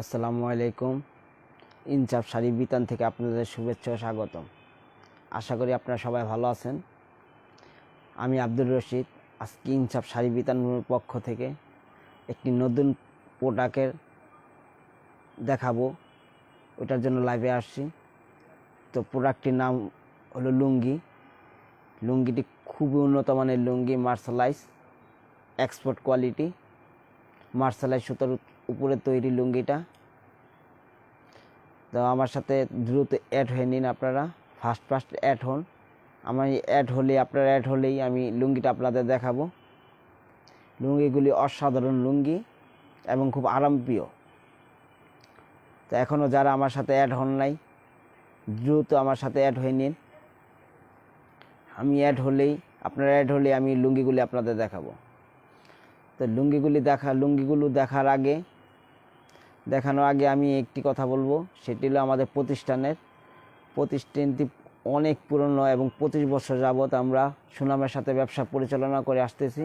আসসালামু আলাইকুম। ইনচাপ শাড়ি বিতান থেকে আপনাদের শুভেচ্ছা ও স্বাগতম। আশা করি আপনারা সবাই ভালো আছেন। আমি আব্দুর রশিদ, আজকে ইনচাপ শাড়ি পক্ষ থেকে একটি নতুন প্রোডাক্টের দেখাবো। ওটার জন্য লাইভে আসছি। তো প্রোডাক্টটির নাম হলো লুঙ্গি। লুঙ্গিটি খুবই উন্নত মানের লুঙ্গি মার্শালাইজ এক্সপোর্ট কোয়ালিটি মার্শালাইজ সুতার উপরে তৈরি লুঙ্গিটা। তো আমার সাথে দ্রুত অ্যাড হয়ে নিন আপনারা। ফার্স্ট ফার্স্ট অ্যাড হন। আমার অ্যাড হলে, আপনারা অ্যাড হলেই আমি লুঙ্গিটা আপনাদের দেখাবো। লুঙ্গিগুলি অসাধারণ লুঙ্গি এবং খুব আরামপ্রিয়। তো এখনও যারা আমার সাথে অ্যাড হন নাই, দ্রুত আমার সাথে অ্যাড হয়ে নিন। আমি অ্যাড হলেই, আপনারা অ্যাড হলেই আমি লুঙ্গিগুলি আপনাদের দেখাবো। তো লুঙ্গিগুলি দেখা, লুঙ্গিগুলো দেখার আগে দেখানোর আগে আমি একটি কথা বলব। সেটি হলো আমাদের প্রতিষ্ঠানের। প্রতিষ্ঠানটি অনেক পুরনো এবং পঁচিশ বছর যাবৎ আমরা সুনামের সাথে ব্যবসা পরিচালনা করে আসতেছি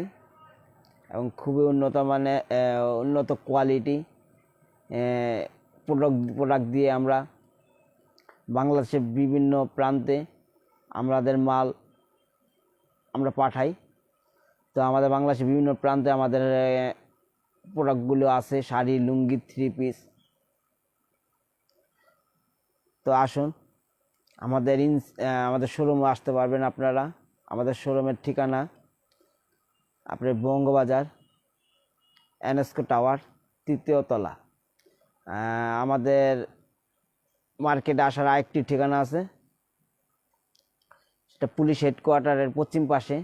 এবং খুবই উন্নত মানে উন্নত কোয়ালিটি প্রোডাক্ট প্রোডাক্ট দিয়ে আমরা বাংলাদেশের বিভিন্ন প্রান্তে আমাদের মাল আমরা পাঠাই। তো আমাদের বাংলাদেশের বিভিন্ন প্রান্তে আমাদের প্রোডাক্টগুলো আছে, শাড়ি, লুঙ্গি থ্রি পিস তো আসুন, আমাদের ইনস আমাদের শোরুমে আসতে পারবেন আপনারা। আমাদের শোরুমের ঠিকানা আপনার বঙ্গবাজার এনএসকো টাওয়ার তৃতীয় তলা। আমাদের মার্কেটে আসার আরেকটি ঠিকানা আছে। সেটা পুলিশ হেডকোয়ার্টারের পশ্চিম পাশে।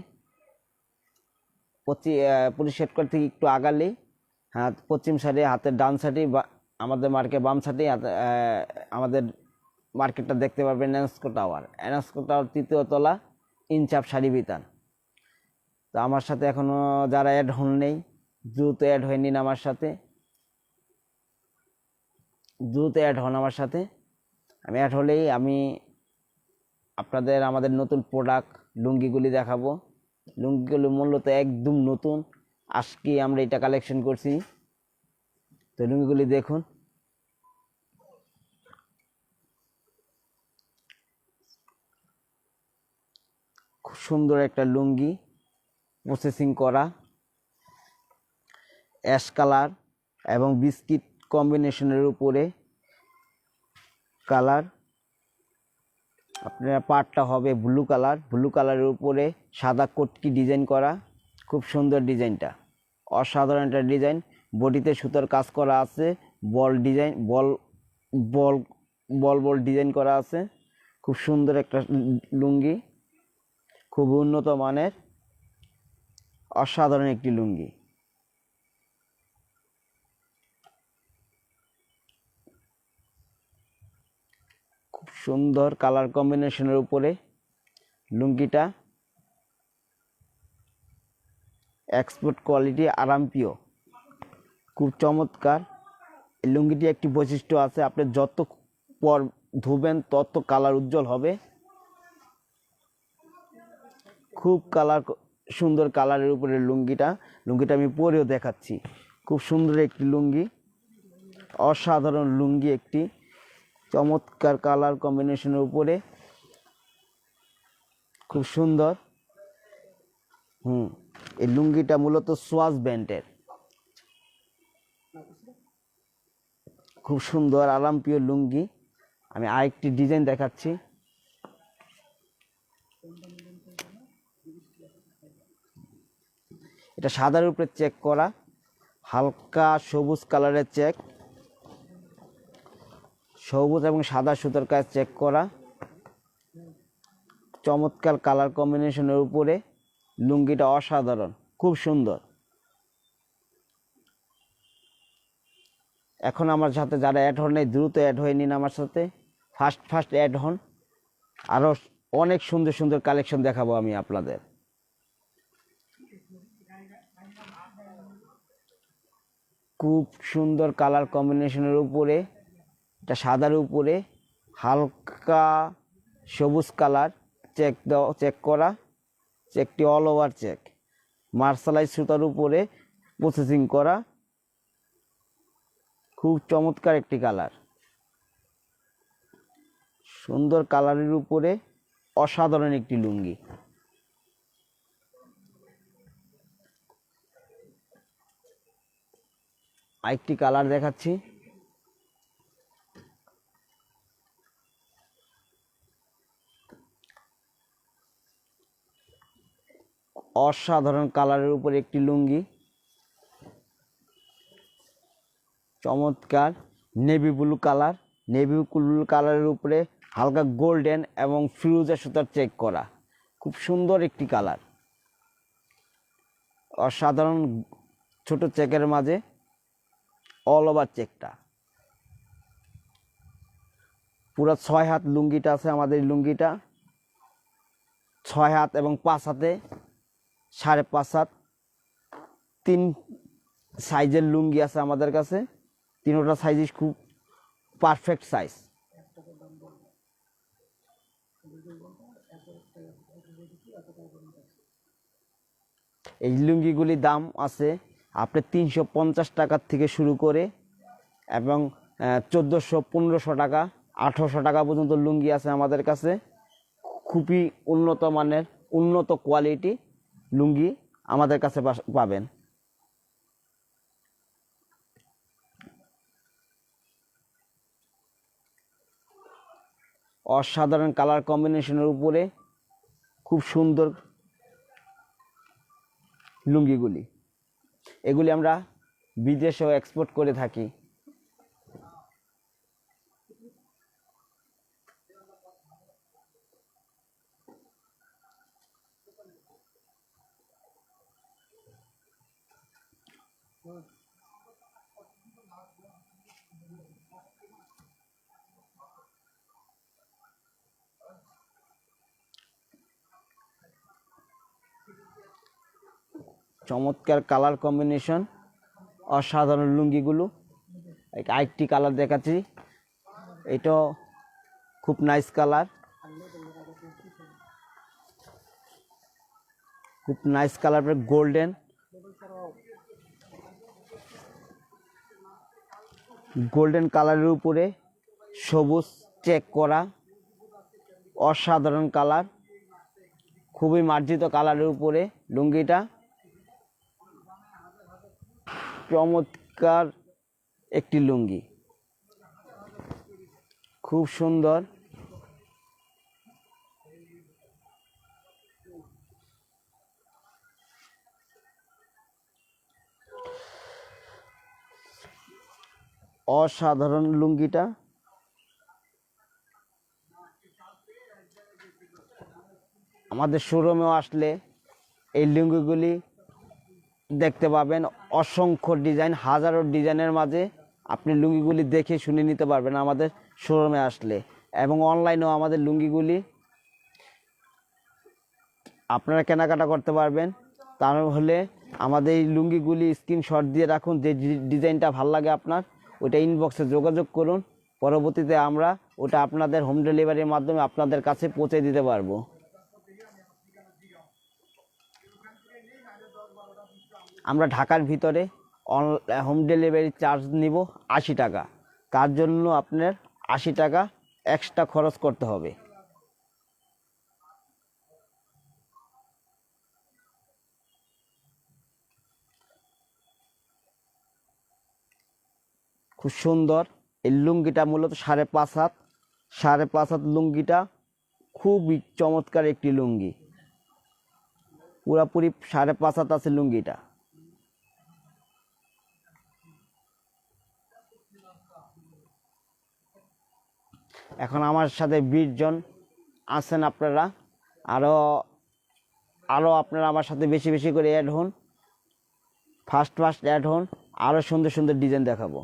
পুলিশ হেডকোয়ার্টার থেকে একটু আগালেই হ্যাঁ পশ্চিম সাইডে হাতের ডান সাইডে আমাদের মার্কেট বাম সাইডে আমাদের মার্কেটটা দেখতে পারবেন এনস্কো টাওয়ার এনস্কো টাওয়ার তৃতীয় তলা, ইনচাপ শাড়ি বিতান। তো আমার সাথে এখনও যারা অ্যাড হন নেই, দ্রুত অ্যাড হয়ে নিন আমার সাথে। দ্রুত অ্যাড হন আমার সাথে। আমি অ্যাড হলেই আমি আপনাদের, আমাদের নতুন প্রোডাক্ট লুঙ্গিগুলি দেখাবো। লুঙ্গিগুলো মূলত একদম নতুন। আজকে আমরা এটা কালেকশন করছি। তো লুঙ্গিগুলি দেখুন। খুব সুন্দর একটা লুঙ্গি প্রসেসিং করা। অ্যাশ কালার এবং বিস্কিট কম্বিনেশনের উপরে কালার। আপনার পাটটা হবে ব্লু কালার ব্লু কালারের উপরে সাদা কটকি ডিজাইন করা। খুব সুন্দর ডিজাইনটা। অসাধারণ একটা ডিজাইন। বডিতে সুতোর কাজ করা আছে, বল ডিজাইন, বল বল বল বল ডিজাইন করা আছে। খুব সুন্দর একটা লুঙ্গি, খুব উন্নত মানের, অসাধারণ একটি লুঙ্গি। খুব সুন্দর কালার কম্বিনেশনের উপরে লুঙ্গিটা এক্সপোর্ট কোয়ালিটি আরামপ্রিয় খুব চমৎকার। লুঙ্গিটি একটি বৈশিষ্ট্য আছে, আপনি যত পর ধুবেন, তত কালার উজ্জ্বল হবে। খুব কালার সুন্দর কালারের উপরে লুঙ্গিটা। লুঙ্গিটা আমি পরেও দেখাচ্ছি। খুব সুন্দর একটি লুঙ্গি। অসাধারণ লুঙ্গি একটি। চমৎকার কালার কম্বিনেশনের উপরে। খুব সুন্দর। হুম। এই লুঙ্গিটা মূলত সোয়াজ ব্যান্ডের। খুব সুন্দর আরামপ্রিয় লুঙ্গি। আমি আরেকটি ডিজাইন দেখাচ্ছি। এটা সাদার উপরে চেক করা, হালকা সবুজ কালারের চেক। সবুজ এবং সাদা সুতার কাজ চেক করা। চমৎকার কালার কম্বিনেশনের উপরে লুঙ্গিটা অসাধারণ, খুব সুন্দর। এখন আমার সাথে যারা অ্যাড হন নাই, দ্রুত অ্যাড হয়ে নিন আমার সাথে। ফার্স্ট ফার্স্ট অ্যাড হন। আরও অনেক সুন্দর সুন্দর কালেকশন দেখাবো আমি আপনাদের। খুব সুন্দর কালার কম্বিনেশনের উপরে, এটা সাদার উপরে, হালকা সবুজ কালার চেক দেওয়া চেক করা। চেকটি অল ওভার চেক মার্শালাইজ সুতার উপরে প্রসেসিং করা। খুব চমৎকার একটি কালার সুন্দর কালারের উপরে অসাধারণ একটি লুঙ্গি। আরেকটি কালার দেখাচ্ছি। অসাধারণ কালারের উপরে একটি লুঙ্গি। চমৎকার navy blue colour navy blue কালারের উপরে হালকা গোল্ডেন এবং ফিরোজা সুতার চেক করা। খুব সুন্দর একটি কালার অসাধারণ ছোট চেকের মাঝে অল ওভার চেকটা পুরো ছয় হাত লুঙ্গিটা আছে আমাদের লুঙ্গিটা। ছয় হাত এবং পাঁচ হাতে সাড়ে পাঁচ হাত, তিন সাইজের লুঙ্গি আছে আমাদের কাছে। তিনোটা সাইজই খুব পারফেক্ট সাইজ এই লুঙ্গিগুলির দাম আছে আপনি তিনশো পঞ্চাশ টাকার থেকে শুরু করে, এবং চোদ্দোশো পনেরোশো টাকা, আঠেরোশো টাকা পর্যন্ত লুঙ্গি আছে আমাদের কাছে। খুবই উন্নত মানের, উন্নত কোয়ালিটি লুঙ্গি আমাদের কাছে পাবেন। অসাধারণ কালার কম্বিনেশনের উপরে খুব সুন্দর লুঙ্গিগুলি। এগুলি আমরা বিদেশেও এক্সপোর্ট করে থাকি। চমৎকার কালার কম্বিনেশন অসাধারণ লুঙ্গিগুলো। আরেকটি কালার দেখাচ্ছি, এটাও খুব নাইস কালার খুব নাইস কালার গোল্ডেন গোল্ডেন কালারের উপরে সবুজ চেক করা, অসাধারণ কালার, খুবই মার্জিত কালারের উপরে লুঙ্গিটা। চমৎকার একটি লুঙ্গি। খুব সুন্দর। অসাধারণ লুঙ্গিটা। আমাদের শোরুমেও আসলে এই লুঙ্গিগুলি দেখতে পাবেন। অসংখ্য ডিজাইন, হাজারো ডিজাইনের মাঝে আপনি লুঙ্গিগুলি দেখে শুনে নিতে পারবেন আমাদের শোরুমে আসলে। এবং অনলাইনেও আমাদের লুঙ্গিগুলি আপনারা কেনাকাটা করতে পারবেন। তার হলে আমাদের এই লুঙ্গিগুলি স্ক্রিনশট দিয়ে রাখুন, যে ডিজাইনটা ভালো লাগে আপনার। ওইটা ইনবক্সে যোগাযোগ করুন, পরবর্তীতে আমরা ওটা আপনাদের হোম ডেলিভারির মাধ্যমে আপনাদের কাছে পৌঁছে দিতে পারব। আমরা ঢাকার ভিতরে হোম ডেলিভারি চার্জ নিব আশি টাকা। তার জন্য আপনার আশি টাকা এক্সট্রা খরচ করতে হবে? খুব সুন্দর। এই লুঙ্গিটা মূলত সাড়ে পাঁচ হাত। সাড়ে পাঁচ হাত লুঙ্গিটা খুবই চমৎকার একটি লুঙ্গি। পুরাপুরি সাড়ে পাঁচ হাত আছে লুঙ্গিটা। এখন আমার সাথে বিশ জন আছেন আপনারা। আরও আরও আপনারা আমার সাথে বেশি বেশি করে অ্যাড হন। ফার্স্ট ফার্স্ট অ্যাড হন। আরও সুন্দর সুন্দর ডিজাইন দেখাবো।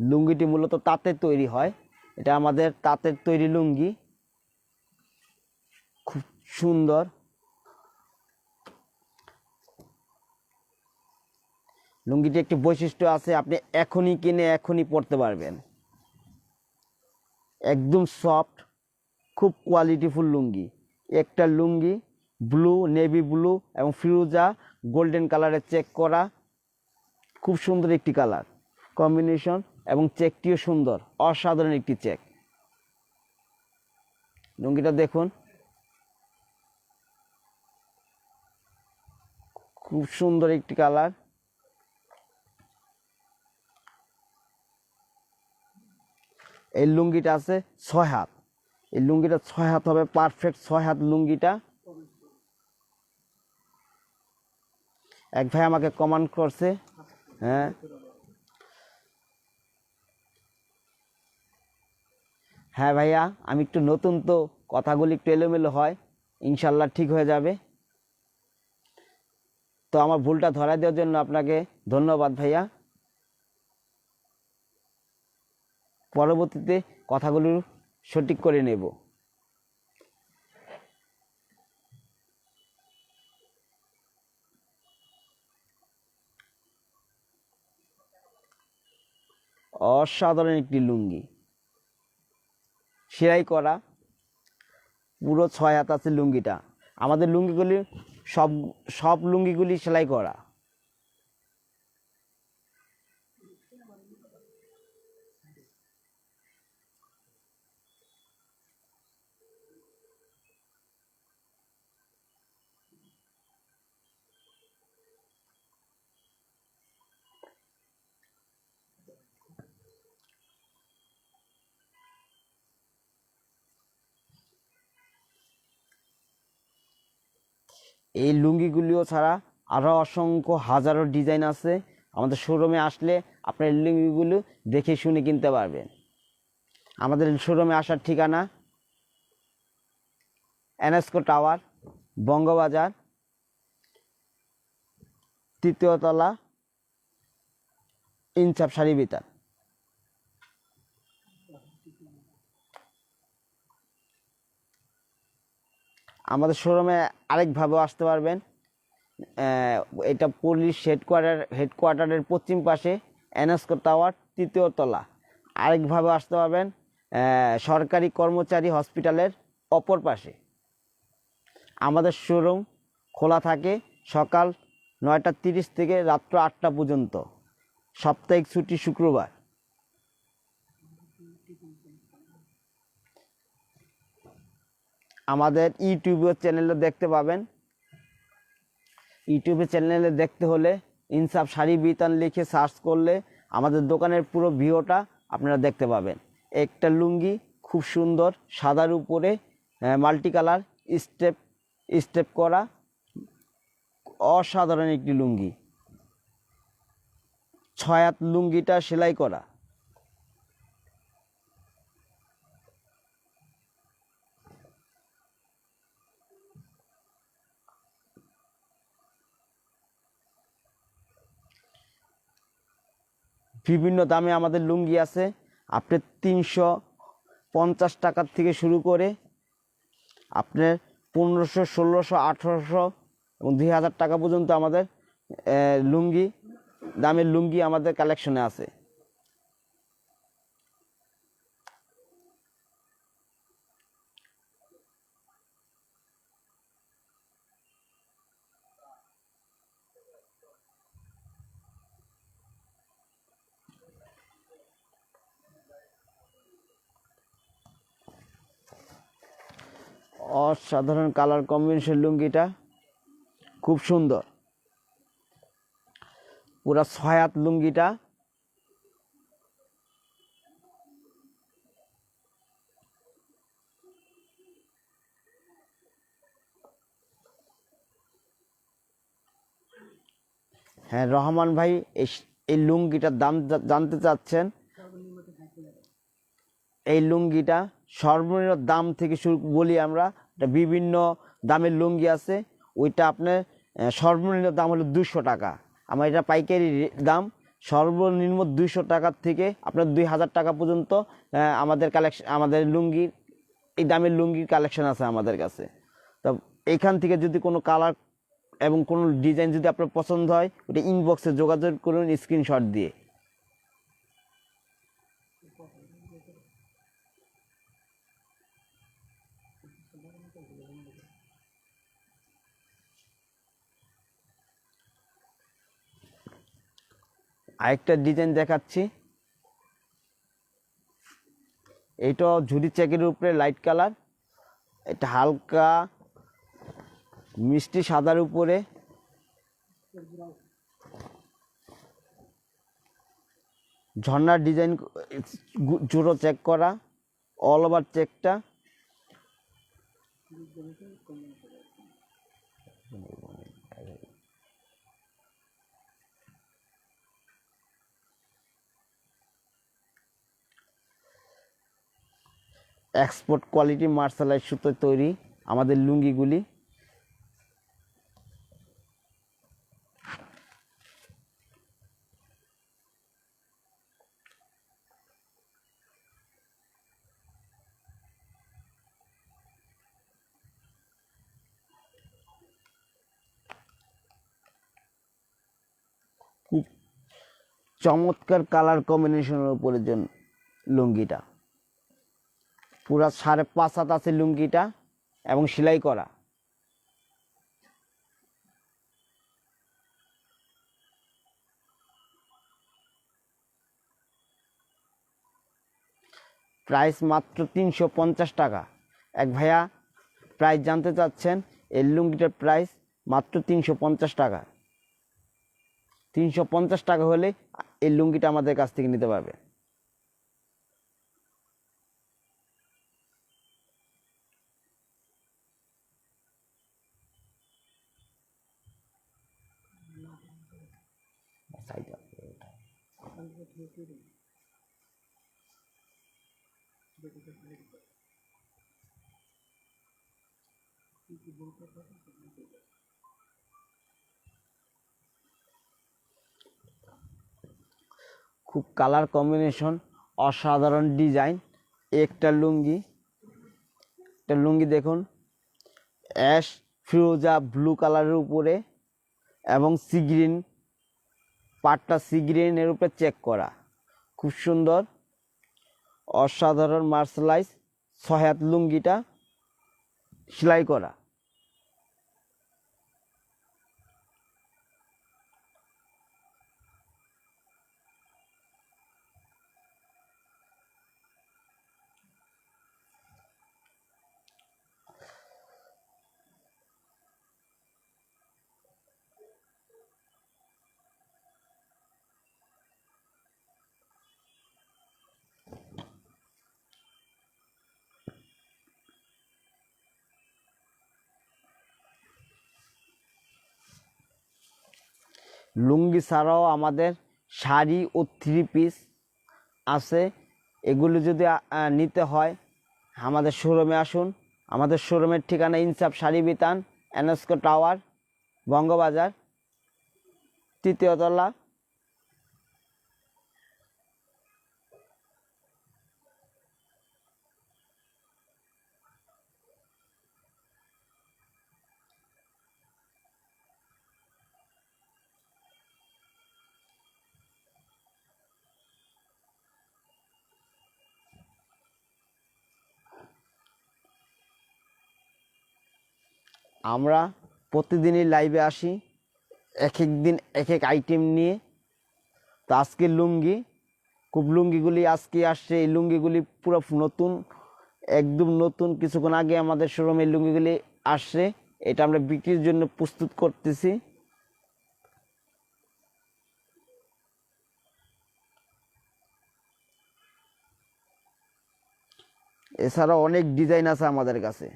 লুঙ্গিটি মূলত তাঁতের তৈরি হয়। এটা আমাদের তাঁতের তৈরি লুঙ্গি। খুব সুন্দর। লুঙ্গিটি একটি বৈশিষ্ট্য আছে, আপনি এখনই কিনে এখনই পরতে পারবেন। একদম সফট, খুব কোয়ালিটিফুল লুঙ্গি। একটা লুঙ্গি, ব্লু, নেভি ব্লু এবং ফিরোজা গোল্ডেন কালারের চেক করা, খুব সুন্দর একটি কালার। কম্বিনেশন এবং চেকটিও সুন্দর, অসাধারণ একটি চেক। লুঙ্গিটা দেখুন। খুব সুন্দর একটি কালার। এই লুঙ্গিটা আছে ছয় হাত। এই লুঙ্গিটা ছয় হাত হবে পারফেক্ট ছয় হাত লুঙ্গিটা। এক ভাই আমাকে কমান্ড করছে হ্যাঁ? হ্যাঁ ভাইয়া, আমি একটু নতুন তো, কথাগুলি একটু এলোমেলো হয়, ইনশাল্লাহ ঠিক হয়ে যাবে। তো আমার ভুলটা ধরা দেওয়ার জন্য আপনাকে ধন্যবাদ ভাইয়া। পরবর্তীতে কথাগুলো সঠিক করে নেব। অসাধারণ একটি লুঙ্গি। সেলাই করা পুরো ছয় হাত আছে লুঙ্গিটা। আমাদের লুঙ্গিগুলি সব সব লুঙ্গিগুলি সেলাই করা। এই লুঙ্গিগুলিও ছাড়া আরও অসংখ্য হাজারো ডিজাইন আছে। আমাদের শোরুমে আসলে আপনার লুঙ্গিগুলো দেখে শুনে কিনতে পারবেন। আমাদের শোরুমে আসার ঠিকানা এনএসকো টাওয়ার, বঙ্গবাজার তৃতীয় তলা ইনসাফ শাড়ি বিতান আমাদের শোরুমে আরেকভাবেও আসতে পারবেন। এটা পুলিশ হেডকোয়ার্টার, হেডকোয়ার্টারের পশ্চিম পাশে এনএসকো টাওয়ার, তৃতীয় তলা। আরেকভাবে আসতে পারবেন সরকারি কর্মচারী হসপিটালের অপর পাশে। আমাদের শোরুম খোলা থাকে সকাল নয়টা তিরিশ থেকে রাত্র আটটা পর্যন্ত। সাপ্তাহিক ছুটি শুক্রবার। আমাদের ইউটিউবের চ্যানেলে দেখতে পাবেন। ইউটিউবের চ্যানেলে দেখতে হলে ইনসাফ শাড়ি বিতান লিখে সার্চ করলে আমাদের দোকানের পুরো ভিডিওটা আপনারা দেখতে পাবেন। একটা লুঙ্গি খুব সুন্দর, সাদার উপরে মাল্টি কালার স্টেপ স্টেপ করা অসাধারণ একটি লুঙ্গি। ছয় হাত লুঙ্গিটা সেলাই করা। বিভিন্ন দামে আমাদের লুঙ্গি আছে। আপনি তিনশো পঞ্চাশ টাকার থেকে শুরু করে আপনার পনেরোশো, ষোলোশো, আঠেরোশো এবং দুই হাজার টাকা পর্যন্ত আমাদের লুঙ্গি, দামের লুঙ্গি আমাদের কালেকশনে আছে। অসাধারণ কালার কম্বিনেশন লুঙ্গিটা। খুব সুন্দর। পুরা ছয় হাত লুঙ্গিটা। হ্যাঁ রহমান ভাই, এই লুঙ্গিটার দাম জানতে চাচ্ছেন। এই লুঙ্গিটা সর্বনিম্ন দাম থেকে শুরু বলি আমরা। বিভিন্ন দামের লুঙ্গি আছে, ওইটা আপনার সর্বনিম্ন দাম হলো দুশো টাকা। আমার এটা পাইকারি দাম, সর্বনিম্ন দুইশো টাকার থেকে আপনার দুই হাজার টাকা পর্যন্ত আমাদের কালেকশন আমাদের লুঙ্গির এই দামের লুঙ্গির কালেকশন আছে আমাদের কাছে। তো এখান থেকে যদি কোনো কালার এবং কোনো ডিজাইন যদি আপনার পছন্দ হয় ওটা ইনবক্সে যোগাযোগ করুন স্ক্রিনশট দিয়ে। আরেকটা ডিজাইন দেখাচ্ছি। এইটা ঝুরি চেকের উপরে লাইট কালার এটা হালকা মিষ্টি সাদার উপরে। ঝর্ণার ডিজাইন জুড়ো চেক করা অল ওভার চেকটা এক্সপোর্ট কোয়ালিটি মার্শালাইজ সুতো তৈরি আমাদের লুঙ্গিগুলি। খুব চমৎকার কালার কম্বিনেশনের উপরে যে লুঙ্গিটা। পুরা সাড়ে পাঁচ হাত আছে লুঙ্গিটা এবং সেলাই করা। প্রাইস মাত্র তিনশো পঞ্চাশ টাকা। এক ভাইয়া প্রাইস জানতে চাচ্ছেন, এই লুঙ্গিটার প্রাইস মাত্র তিনশো পঞ্চাশ টাকা। তিনশো পঞ্চাশ টাকা হলে এই লুঙ্গিটা আমাদের কাছ থেকে নিতে পারবে। খুব কালার কম্বিনেশন অসাধারণ ডিজাইন একটা লুঙ্গি। একটা লুঙ্গি দেখুন অ্যাশ ফিরোজা ব্লু কালারের উপরে এবং সি গ্রিন পাটটা সি গ্রিনের উপরে চেক করা। খুব সুন্দর, অসাধারণ মার্শালাইজ ছয়াত লুঙ্গিটা সেলাই করা। লুঙ্গি ছাড়াও আমাদের শাড়ি ও থ্রি পিস আছে। এগুলো যদি নিতে হয়, আমাদের শোরুমে আসুন। আমাদের শোরুমের ঠিকানা ইনসাফ শাড়ি বিতান, এনএসকো টাওয়ার, বঙ্গবাজার, তৃতীয় তলা আমরা প্রতিদিনই লাইভে আসি এক এক দিন এক এক আইটেম নিয়ে। তো আজকে লুঙ্গি, খুব লুঙ্গিগুলি আজকে আসছে, এই লুঙ্গিগুলি পুরো নতুন, একদম নতুন। কিছুক্ষণ আগে আমাদের শোরুমে লুঙ্গিগুলি আসছে, এটা আমরা বিক্রির জন্য প্রস্তুত করতেছি। এছাড়াও অনেক ডিজাইন আছে আমাদের কাছে।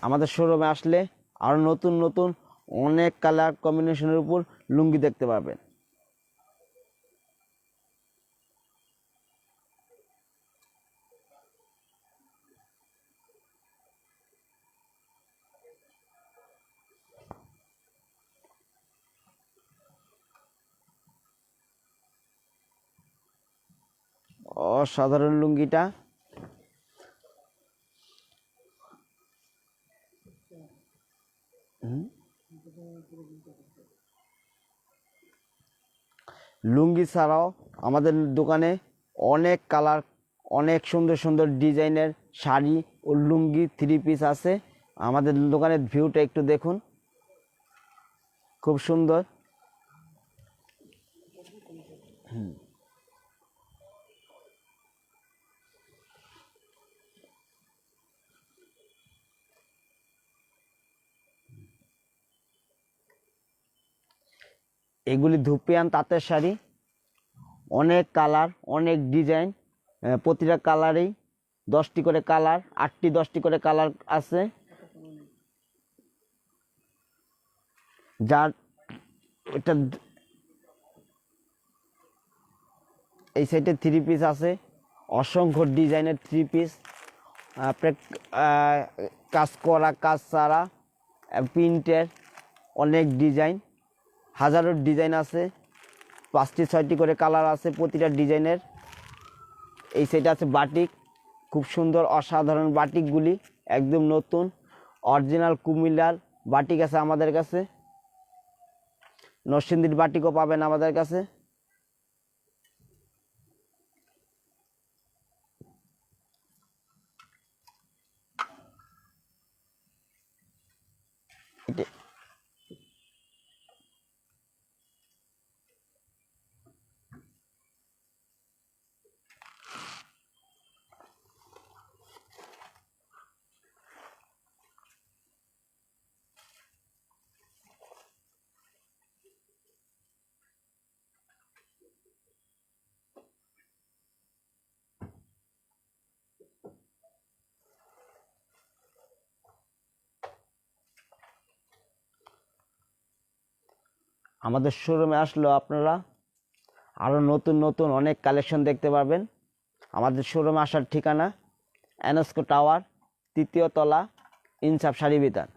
আমাদের শোরুমে আসলে আরও নতুন নতুন অনেক কালার কম্বিনেশনের উপর লুঙ্গি দেখতে পাবেন। অসাধারণ লুঙ্গিটা। লুঙ্গি ছাড়াও আমাদের দোকানে অনেক কালার, অনেক সুন্দর সুন্দর ডিজাইনের শাড়ি ও লুঙ্গি থ্রি পিস আছে। আমাদের দোকানের ভিউটা একটু দেখুন। খুব সুন্দর। হুম। এগুলি ধুপিয়ান তাঁতের শাড়ি। অনেক কালার, অনেক ডিজাইন প্রতিটা কালারেই দশটি করে কালার, আটটি দশটি করে কালার আছে। যার এটা এই সাইডে থ্রি পিস আছে। অসংখ্য ডিজাইনের থ্রি পিস কাজ করা, কাজ ছাড়া প্রিন্টের অনেক ডিজাইন। হাজারো ডিজাইন আছে, পাঁচটি, ছয়টি করে কালার আছে প্রতিটা ডিজাইনের। এই সেট আছে বাটিক, খুব সুন্দর অসাধারণ বাটিকগুলি, একদম নতুন অরিজিনাল কুমিল্লার বাটিক আছে আমাদের কাছে। নরসিংদীর বাটিকও পাবেন আমাদের কাছে। আমাদের শোরুমে আসলেও আপনারা। আরও নতুন নতুন অনেক কালেকশন দেখতে পারবেন। আমাদের শোরুমে আসার ঠিকানা অ্যানস্কো টাওয়ার তৃতীয় তলা, ইনসাফ বিতান।